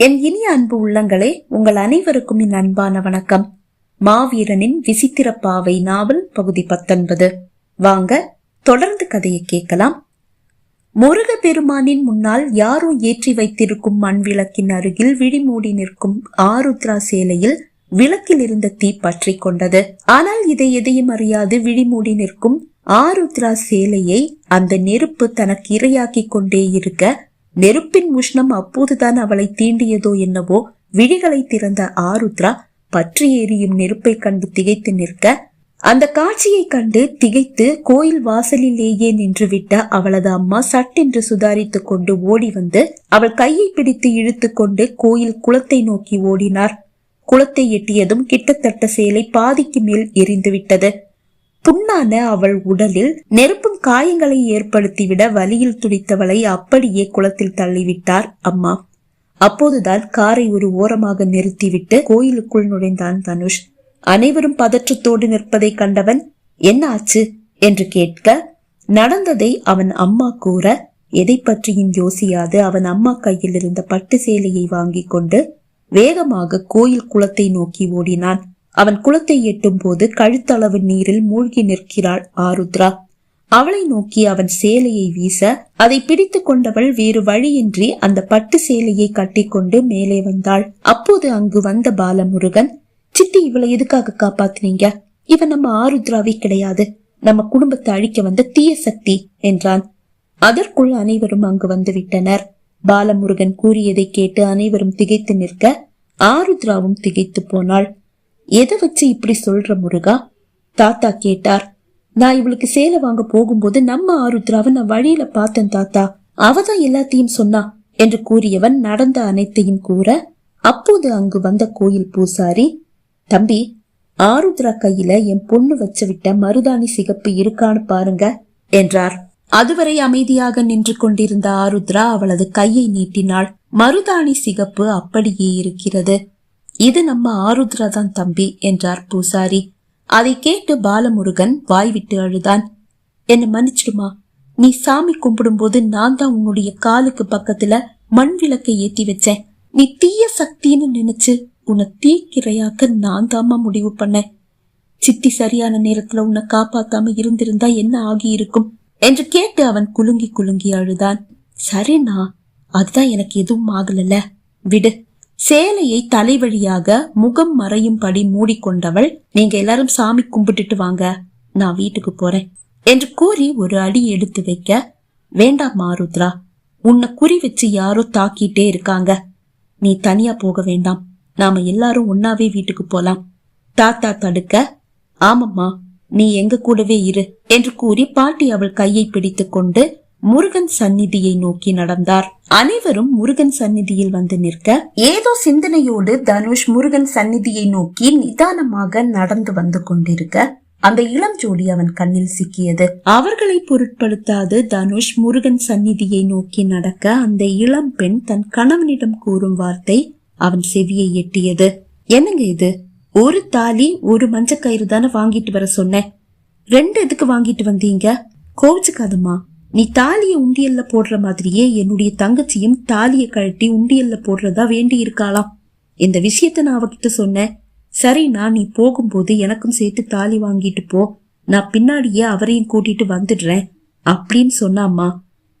என் இனிய அன்பு உள்ளங்களே உங்கள் அனைவருக்கும் என் அன்பான வணக்கம். மாவீரனின் விசித்திர பாவை நாவல் பகுதி பத்தொன்பது. வாங்க தொடர்ந்து கதையை கேட்கலாம். முருக பெருமானின் முன்னால் யாரோ ஏற்றி வைத்திருக்கும் மண் விளக்கின் அருகில் விழிமூடி நிற்கும் ஆருத்ரா சேலையில் விளக்கில் இருந்த தீ பற்றி கொண்டது. ஆனால் இதை எதையும் அறியாது விழிமூடி நிற்கும் ஆருத்ரா சேலையை அந்த நெருப்பு தனக்கு இரையாக்கி கொண்டே இருக்க நெருப்பின் உஷ்ணம் அப்போதுதான் அவளை தீண்டியதோ என்னவோ விழிகளை திறந்த ஆருத்ரா பற்றி எரியும் நெருப்பை கண்டு திகைத்து நிற்க அந்த காட்சியை கண்டு திகைத்து கோயில் வாசலிலேயே நின்றுவிட்ட அவளது அம்மா சட்டென்று சுதாரித்துக் கொண்டு ஓடி வந்து அவள் கையை பிடித்து இழுத்து கொண்டு கோயில் குளத்தை நோக்கி ஓடினார். குளத்தை எட்டியதும் கிட்டத்தட்ட சேலை பாதிக்கு மேல் எரிந்துவிட்டது. புண்ணான அவள் உடலில் நெருப்பும் காயங்களை ஏற்படுத்திவிட வலியில் துடித்தவளை அப்படியே குளத்தில் தள்ளிவிட்டார் அம்மா. அப்போதுதான் காரை ஒரு ஓரமாக நிறுத்திவிட்டு கோயிலுக்குள் நுழைந்தான் தனுஷ். அனைவரும் பதற்றத்தோடு நிற்பதை கண்டவன் என்ன ஆச்சு? என்று கேட்க நடந்ததை அவன் அம்மா கூற எதை பற்றியும் யோசியாது. அவன் அம்மா கையில் இருந்த பட்டு சேலையை வாங்கிக் கொண்டு வேகமாக கோயில் குளத்தை நோக்கி ஓடினான். அவன் குளத்தை எட்டும் போது கழுத்தளவு நீரில் மூழ்கி நிற்கிறாள் ஆருத்ரா. அவளை நோக்கி அவன் சேலையை வீச அதை பிடித்து கொண்டவள் வேறு வழியின்றி அந்த பட்டு சேலையை கட்டிக்கொண்டு மேலே வந்தாள். அப்போது அங்கு வந்த பாலமுருகன் சித்தி இவளை எதுக்காக காப்பாத்தினீங்க? இவன் நம்ம ஆருத்ராவே கிடையாது. நம்ம குடும்பத்தை அழிக்க வந்த தீய சக்தி என்றான். அதற்குள் அனைவரும் அங்கு வந்து விட்டனர். பாலமுருகன் கூறியதை கேட்டு அனைவரும் திகைத்து நிற்க ஆருத்ராவும் திகைத்து போனாள். எதை வச்சு இப்படி சொல்ற முருகா? தாத்தா கேட்டார். நான் இவளுக்கு சேலை வாங்க போகும்போது நம்ம ஆருத்ராவை நான் வழியில பார்த்தேன் தாத்தா. அவதான் எல்லாத்தையும் சொன்னா என்று கூறியவன் நடந்த அனைத்தையும் கூற அப்போது அங்கு வந்த கோயில் பூசாரி தம்பி ஆருத்ரா கையில என் பொண்ணு வச்சு விட்ட மருதாணி சிகப்பு இருக்கான்னு பாருங்க என்றார். அதுவரை அமைதியாக நின்று கொண்டிருந்த ஆருத்ரா அவளது கையை நீட்டினாள். மருதாணி சிகப்பு அப்படியே இருக்கிறது. இது நம்ம ஆருத்ரா தான் தம்பி என்றார் பூசாரி. அதை கேட்டு பாலமுருகன் வாய்விட்டு அழுதான். என்ன மன்னிச்சிடுமா? நீ சாமி கும்பிடும்போது நான் தான் உன்னுடைய காலுக்கு பக்கத்துல மண் விளக்கை ஏத்தி வச்சேன். நீ தீய சக்தின்னு நினைச்சு உன்னை தீக்கிரையாக்க நான் தாமா முடிவு பண்ணேன். சித்தி சரியான நேரத்துல உன்னை காப்பாத்தாம இருந்திருந்தா என்ன ஆகி இருக்கும் என்று கேட்டு அவன் குலுங்கி குலுங்கி அழுதான். சரிண்ணா அதுதான் எனக்கு எதுவும் ஆகலல்ல. விடு. சேலையை தலைவழியாக முகம் மறையும்படி மூடிக்கொண்டவள் நீங்க எல்லாரும் சாமி கும்பிட்டுட்டு வாங்க நான் வீட்டுக்கு போறேன் என்று கூறி ஒரு அடி எடுத்து வைக்க வேண்டாம் மாருத்ரா உன்னை குறி வச்சு யாரோ தாக்கிட்டே இருக்காங்க. நீ தனியா போக வேண்டாம் நாம எல்லாரும் ஒன்னாவே வீட்டுக்கு போலாம். தாத்தா தடுக்க ஆமம்மா நீ எங்க கூடவே இரு என்று கூறி பாட்டி அவள் கையை பிடித்து கொண்டு முருகன் சந்நிதியை நோக்கி நடந்தார். அனைவரும் முருகன் சந்நிதியில் வந்து நிற்க ஏதோ சிந்தனையோடு தனுஷ் முருகன் சந்நிதியை நோக்கி நிதானமாக நடந்து வந்து கொண்டிருக்க அந்த இளம் ஜோடி அவன் கண்ணில் சிக்கியது. அவர்களை பொருட்படுத்தாது தனுஷ் முருகன் சந்நிதியை நோக்கி நடக்க அந்த இளம் பெண் தன் கணவனிடம் கூறும் வார்த்தை அவன் செவியை எட்டியது. என்னங்க இது? ஒரு தாலி ஒரு மஞ்சக்கயிறு தானே வாங்கிட்டு வர சொன்னேன். ரெண்டு எதுக்கு வாங்கிட்டு வந்தீங்க? கோவிச்சுக்காதம்மா. நீ தாலிய உண்டியல்ல போடுற மாதிரியே என்னுடைய தங்கச்சியும் தாலிய கழட்டி உண்டியல்ல போடுறதா வேண்டி இருக்காளாம். இந்த விஷயத்த நான் அவகிட்ட சொன்னேன். சரிண்ணா நீ போகும்போது எனக்கும் சேர்த்து தாலி வாங்கிட்டு போ. நான் பின்னாடியே அவரையும் கூட்டிட்டு வந்துடுறேன் அப்படின்னு சொன்னாம்மா.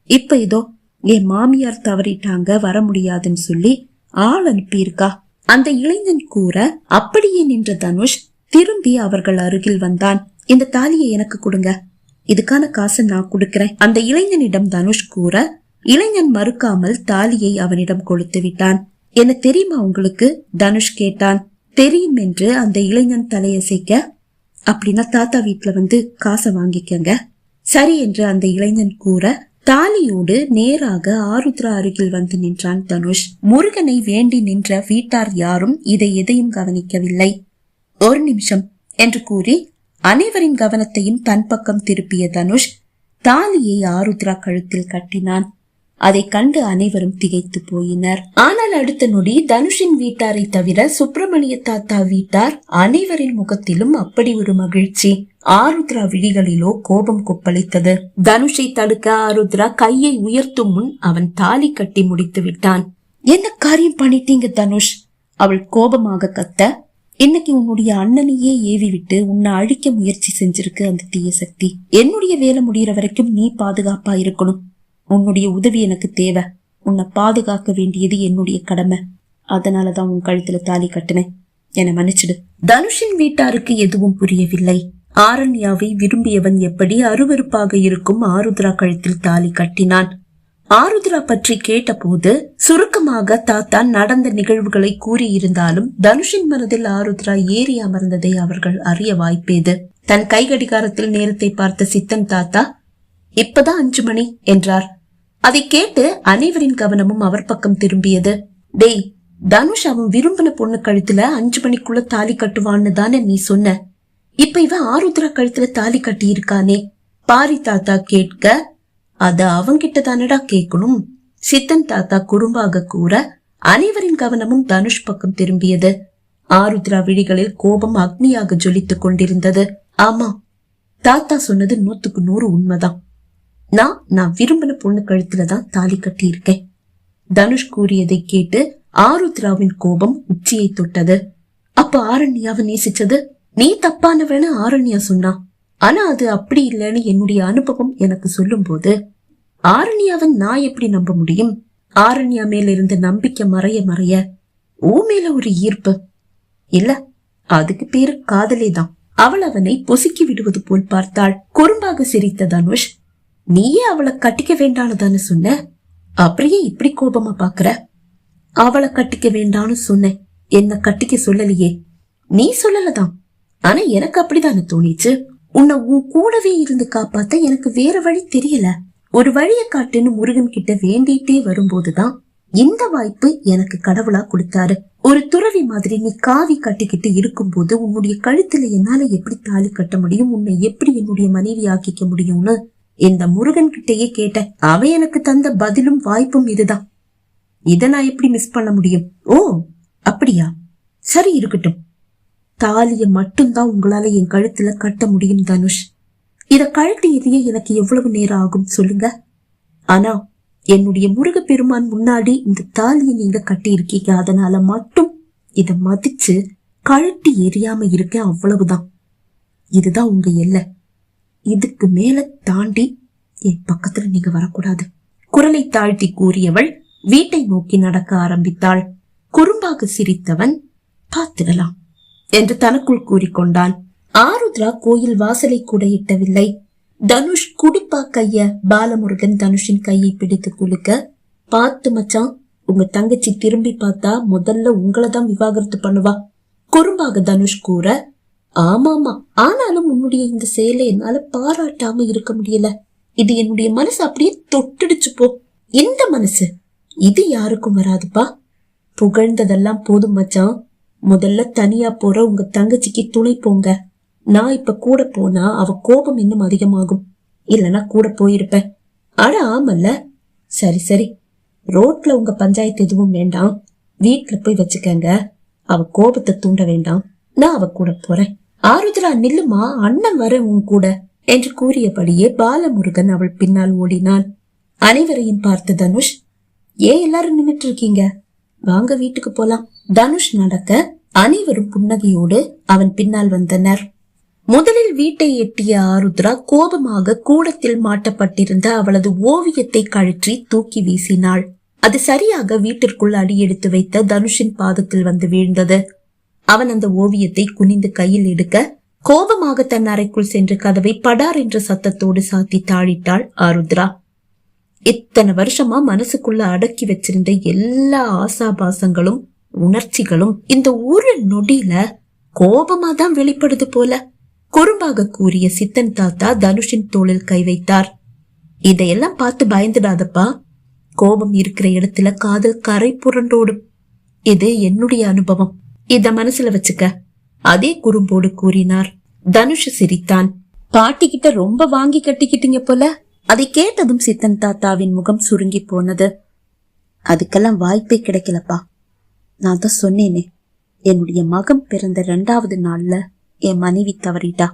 இப்ப இதோ என் மாமியார் தவறிட்டாங்க வர முடியாதுன்னு சொல்லி ஆள் அனுப்பியிருக்கா. அந்த இளைஞன் கூற அப்படியே நின்ற தனுஷ் திரும்பி அவர்கள் அருகில் வந்தான். இந்த தாலியை எனக்கு கொடுங்க. இதுக்கான காசை நான் கொடுக்கிறேன். அந்த இளைஞனிடம் தனுஷ் கூற இளைஞன் மறுக்காமல் தாலியை அவனிடம் கொடுத்து விட்டான். என்ன தெரியுமா உங்களுக்கு? தனுஷ் கேட்டான். தெரியும் என்று அந்த இளைஞன் தலையசைக்க அப்படின்னா தாத்தா வீட்டுல வந்து காசை வாங்கிக்கங்க. சரி என்று அந்த இளைஞன் கூற தாலியோடு நேராக ஆருத்ரா அருகில் வந்து நின்றான் தனுஷ். முருகனை வேண்டி நின்ற வீட்டார் யாரும் இதை எதையும் கவனிக்கவில்லை. ஒரு நிமிஷம் என்று கூறி அனைவரின் கவனத்தையும் தன் பக்கம் திருப்பிய தனுஷ் தாலியை ஆருத்ரா கழுத்தில் கட்டினான். அதை கண்டு அனைவரும் திகைத்து போயினர். ஆனால் அடுத்த நொடி தனுஷின் வீட்டாரை தவிர சுப்பிரமணிய தாத்தா வீட்டார் அனைவரின் முகத்திலும் அப்படி ஒரு மகிழ்ச்சி. ஆருத்ரா விழிகளிலோ கோபம் கொப்பளித்தது. தனுஷை தடுக்க ஆருத்ரா கையை உயர்த்தும் முன் அவன் தாலி கட்டி முடித்து விட்டான் என்ன காரியம் பண்ணிட்டீங்க தனுஷ்? அவள் கோபமாக கத்த இன்னைக்கு உன்னுடைய அண்ணனையே ஏவி விட்டு உன்னை அழிக்க முயற்சி செஞ்சிருக்கு அந்த தீய சக்தி. என்னுடைய வேலை முடிகிற வரைக்கும் நீ பாதுகாப்பா இருக்கணும். உன்னுடைய உதவி எனக்கு தேவை. உன்னை பாதுகாக்க வேண்டியது என்னுடைய கடமை. அதனாலதான் உன் கழுத்துல தாலி கட்டினேன். என மன்னிச்சிடு. தனுஷின் வீட்டாருக்கு எதுவும் புரியவில்லை. ஆரண்யாவை விரும்பியவன் எப்படி அருவருப்பாக இருக்கும் ஆருத்ரா கழுத்தில் தாலி கட்டினான். ஆருத்ரா பற்றி கேட்டபோது சுருக்கமாக தாத்தா நடந்த நிகழ்வுகளை கூறியிருந்தாலும் தனுஷின் மனதில் ஆருத்ரா ஏறி அமர்ந்ததை அவர்கள் அறிய வாய்ப்பேது. தன் கை கடிகாரத்தில் நேரத்தை பார்த்த சித்தன் தாத்தா இப்பதான் அஞ்சு மணி என்றார். அதை கேட்டு அனைவரின் கவனமும் அவர் பக்கம் திரும்பியது. டேய் தனுஷ் அவன் விரும்பின பொண்ணு கழுத்துல அஞ்சு மணிக்குள்ள தாலி கட்டுவான்னு தானே நீ சொன்ன. இப்ப இவன் ஆருத்ரா கழுத்துல தாலி கட்டி இருக்கானே பாரி தாத்தா கேட்க அத அவங்கிட்ட தானடா கேட்கணும் சித்தன் தாத்தா குறும்பாக கூற அனைவரின் கவனமும் தனுஷ் பக்கம் திரும்பியது. ஆருத்ரா விழிகளில் கோபம் அக்னியாக ஜொலித்துக் கொண்டிருந்தது. ஆமா தாத்தா சொன்னது நூத்துக்கு நூறு உண்மைதான். நான் நான் விரும்பின பொண்ணு கழுத்துல தான் தாலி கட்டி இருக்கேன் தனுஷ் கூறியதை கேட்டு ஆருத்ராவின் கோபம் உச்சியை தொட்டது. அப்ப ஆரண்யாவை நேசிச்சது நீ தப்பானவன ஆரண்யா சொன்னா. ஆனா அது அப்படி இல்லைன்னு என்னுடைய அனுபவம் எனக்கு சொல்லும் போது ஆரண்யாவன் நான் எப்படி நம்ப முடியும்? ஆரண்யா மேல இருந்த நம்பிக்கை மறைய மறைய ஊ மேல ஒரு ஈர்ப்பு. இல்ல அதுக்கு பேரு காதலே தான். அவள் அவனை பொசுக்கி விடுவது போல் பார்த்தாள். குறும்பாக சிரித்த தனுஷ் நீயே அவளை கட்டிக்க வேண்டான்னு தானே சொன்ன? அப்படியே இப்படி கோபமா பாக்குற? அவளை கட்டிக்க வேண்டான்னு சொன்னேன். என்ன கட்டிக்க சொல்லலையே. நீ சொல்லலதான் ஆனா எனக்கு அப்படிதானே தோணிச்சு? உன்னை உன் கூடவே இருந்து காப்பாத்த எனக்கு வேற வழி தெரியல. ஒரு வழியை காட்டுன்னு முருகன் கிட்ட வேண்டிட்டே வரும்போதுதான் இந்த வாய்ப்பு எனக்கு கடவுளா கொடுத்தாரு. ஒரு துறவி மாதிரி நீ காவி கட்டிக்கிட்டு இருக்கும்போது உன்னுடைய கழுத்துல என்னால எப்படி தாலி கட்ட முடியும் உன்னை எப்படி என்னுடைய மனைவி ஆக்கிக்க முடியும்னு இந்த முருகன் கிட்டயே கேட்டேன். அவன் எனக்கு தந்த பதிலும் வாய்ப்பும் இதுதான். இத நான் எப்படி மிஸ் பண்ண முடியும்? ஓ அப்படியா? சரி இருக்கட்டும். தாலியை மட்டும்தான் உங்களால என் கழுத்துல கட்ட முடியும் தனுஷ். இத கழட்டி எரிய எனக்கு எவ்வளவு நேரம் ஆகும் சொல்லுங்க. ஆனா என்னுடைய முருகப்பெருமான் முன்னாடி இந்த தாலியை நீங்க கட்டி இருக்கீங்க அதனால மட்டும் இத மதிச்சு கழட்டி எரியாம இருக்க அவ்வளவுதான். இதுதான் உங்க எல்லை. இதுக்கு மேல தாண்டி என் பக்கத்துல நீங்க வரக்கூடாது. குரலை தாழ்த்தி கூறியவள் வீட்டை நோக்கி நடக்க ஆரம்பித்தாள். குறும்பாக சிரித்தவன் பார்த்திடலாம். என்று தனக்குள் கூறிக்கொண்டான். ஆருத்ரா கோயில் வாசலை கூட இட்டவில்லை தனுஷ் குடிப்பா கைய பாலமுருகன் தனுஷின் கையை பிடித்து குலுக்க பார்த்து மச்சான் உங்க தங்கச்சி திரும்பி பார்த்தா முதல்ல உங்களதான் விவாகரத்து பண்ணுவா. குறும்பாக தனுஷ் கூற ஆமாமா ஆனாலும் உன்னுடைய இந்த செயலை என்னால பாராட்டாம இருக்க முடியல. இது என்னுடைய மனசு அப்படியே தொட்டுடுச்சு போ. இந்த மனசு இது யாருக்கும் வராதுப்பா. புகழ்ந்ததெல்லாம் போதும் மச்சான். முதல்ல தனியா போற உங்க தங்கச்சிக்கு துணை போங்க. நான் இப்ப கூட போனா அவ கோபம் இன்னும் அதிகமாகும். இல்லனா கூட போயிருப்பேன். அட ஆமல்ல. சரி சரி. ரோட்ல உங்க பஞ்சாயத்து எதுவும் வேண்டாம். வீட்டுல போய் வச்சுக்கங்க. அவ கோபத்தை தூண்ட வேண்டாம். நான் அவ கூட போறேன். ஆருத்ரா நில்லுமா? அண்ணன் வர உன் கூட. என்று கூறியபடியே பாலமுருகன் அவள் பின்னால் ஓடினான். அனைவரையும் பார்த்து தனுஷ் ஏன் எல்லாரும் நின்னுட்டு இருக்கீங்க? வாங்க வீட்டுக்கு போலாம். தனுஷ் நடக்க அனைவரும் புன்னகையோடு அவன் பின்னால் வந்தனர். முதலில் வீட்டை எட்டிய ஆருத்ரா கோபமாக கூடத்தில் மாட்டப்பட்டிருந்த அவளது ஓவியத்தை கழற்றி தூக்கி வீசினாள். அது சரியாக வீட்டிற்குள் அடி எடுத்து வைத்த தனுஷின் பாதத்தில் வந்து வீழ்ந்தது. அவன் அந்த ஓவியத்தை குனிந்து கையில் எடுக்க கோபமாக தன் அறைக்குள் சென்று கதவை படார் என்ற சத்தத்தோடு சாத்தி தாழிட்டாள் ஆருத்ரா. இத்தனை வருஷமா மனசுக்குள்ள அடக்கி வச்சிருந்த எல்லா ஆசாபாசங்களும் உணர்ச்சிகளும் இந்த ஒரு நொடியில கோபமா தான் வெளிப்படுது போல. குறும்பாக கூறிய சித்தன் தாத்தா தனுஷின் தோளில் கை வைத்தார். இதையெல்லாம் பார்த்து பயந்துடாதப்பா. கோபம் இருக்கிற இடத்துல காதல் கரை புரண்டோடும். இது என்னுடைய அனுபவம். இத மனசுல வச்சுக்க. அதே குறும்போடு கூறினார். தனுஷ் சிரித்தான். பாட்டிக்கிட்ட ரொம்ப வாங்கி கட்டிக்கிட்டீங்க போல. அதை கேட்டதும் சித்தன் தாத்தாவின் முகம் சுருங்கி போனது. அதுக்கெல்லாம் வாய்ப்பே கிடைக்கலப்பா. நான் தான் சொன்னேனே என்னுடைய மகன் பிறந்த ரெண்டாவது நாள்ல என் மனைவி தவறிட்டா.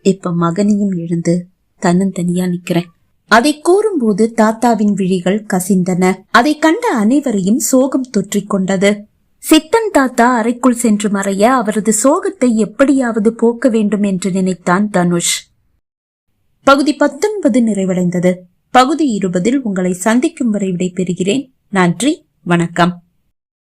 இப்ப மகனையும் எழுந்து தன்னந்தனியா நிக்கிறேன். அதை கூறும்போது தாத்தாவின் விழிகள் கசிந்தன. அதை கண்ட அனைவரையும் சோகம் தொற்றிக்கொண்டது சித்தன் தாத்தா அறைக்குள் சென்று மறைய அவரது சோகத்தை எப்படியாவது போக்க வேண்டும் என்று நினைத்தான் தனுஷ். பகுதி பத்தொன்பது நிறைவடைந்தது. பகுதி இருபதில் உங்களை சந்திக்கும் வரை விடைபெறுகிறேன். நன்றி வணக்கம்.